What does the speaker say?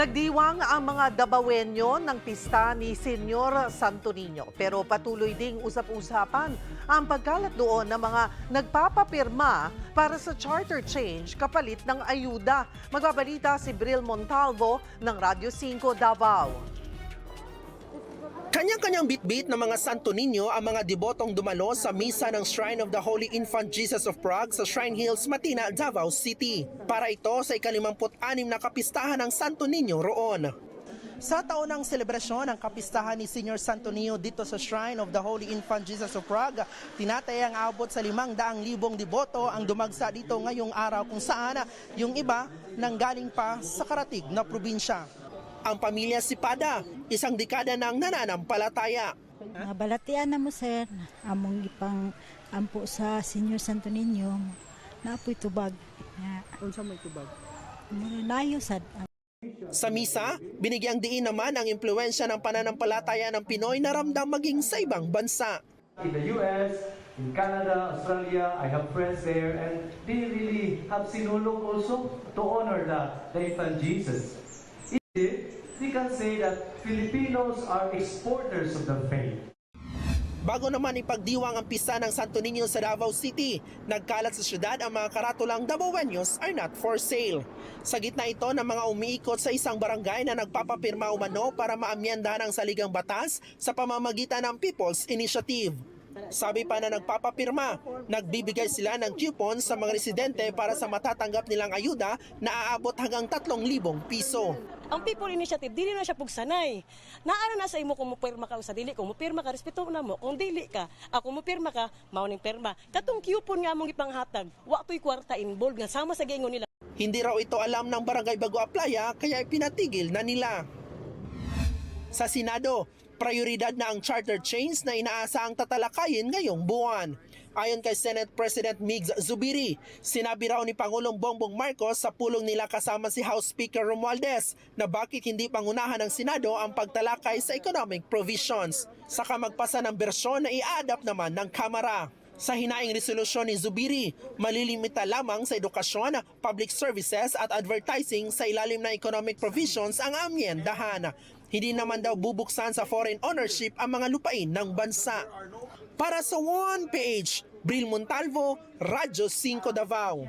Nagdiwang ang mga Dabawenyo ng pista ni Senyor Santo Niño. Pero patuloy ding usap-usapan ang pagkalat doon ng mga nagpapapirma para sa charter change kapalit ng ayuda. Magbabalita si Bril Montalvo ng Radyo 5 Davao. Kanya-kanyang bitbit ng mga Santo Niño ang mga debotong dumalo sa misa ng Shrine of the Holy Infant Jesus of Prague sa Shrine Hills, Matina, Davao City. Para ito sa ikalimamput-anim na kapistahan ng Santo Niño roon. Sa taonang selebrasyon ng kapistahan ni Senior Santo Niño dito sa Shrine of the Holy Infant Jesus of Prague, tinatayang abot sa limang daang libong deboto ang dumagsa dito ngayong araw kung saan yung iba nanggaling pa sa karatig na probinsya. Ang pamilya Sipada, isang dekada ng nananampalataya. Nga balatian na mo sir, among ipang ampo sa Senior Santo Niño, naapoy tubag. Unsa may tubag? layo sad. Sa misa, binigyang diin naman ang impluensya ng pananampalataya ng Pinoy na ramdam maging sa ibang bansa. In the US, in Canada, Australia, I have friends there, and they really have sinulog also to honor the, the infant Jesus. Say that Filipinos are exporters of the faith. Bago naman ipagdiwang ang pista ng Santo Niño sa Davao City, nagkalat sa syudad ang mga karatulang Davaoenos are not for sale. Sa gitna ito ng mga umiikot sa isang barangay na nagpapapirma umano para maamyanda ng saligang batas sa pamamagitan ng People's Initiative. Sabi pa na nagpapapirma, nagbibigay sila ng coupon sa mga residente para sa matatanggap nilang ayuda na aabot hanggang 3,000 piso. ang people initiative dili na siya pugsanay. Naano na sa imo kung mupirma ka o sa dili. Kung mupirma ka respeto na mo. Kung dili ka ako mupirma ka mao ning pirma. Katong coupon nga among ipanghatag wa to'y kwarta involved nga sama sa gingon nila. Hindi raw ito alam ng barangay Bago Aplaya kaya pinatigil na nila. Sa Senado, prioridad na ang charter change na inaasahang tatalakayin ngayong buwan. Ayon kay Senate President Migs Zubiri, sinabi raw ni Pangulong Bongbong Marcos sa pulong nila kasama si House Speaker Romualdez na bakit hindi pangunahan ng Senado ang pagtalakay sa economic provisions. Saka magpasa ng bersyon na i-adapt naman ng Kamara. Sa hinaing resolusyon ni Zubiri, malilimita lamang sa edukasyon, public services at advertising sa ilalim ng economic provisions ang amyendahan. Hindi naman daw bubuksan sa foreign ownership ang mga lupain ng bansa. Para sa One Page, Bril Montalvo, Radyo 5 Davao.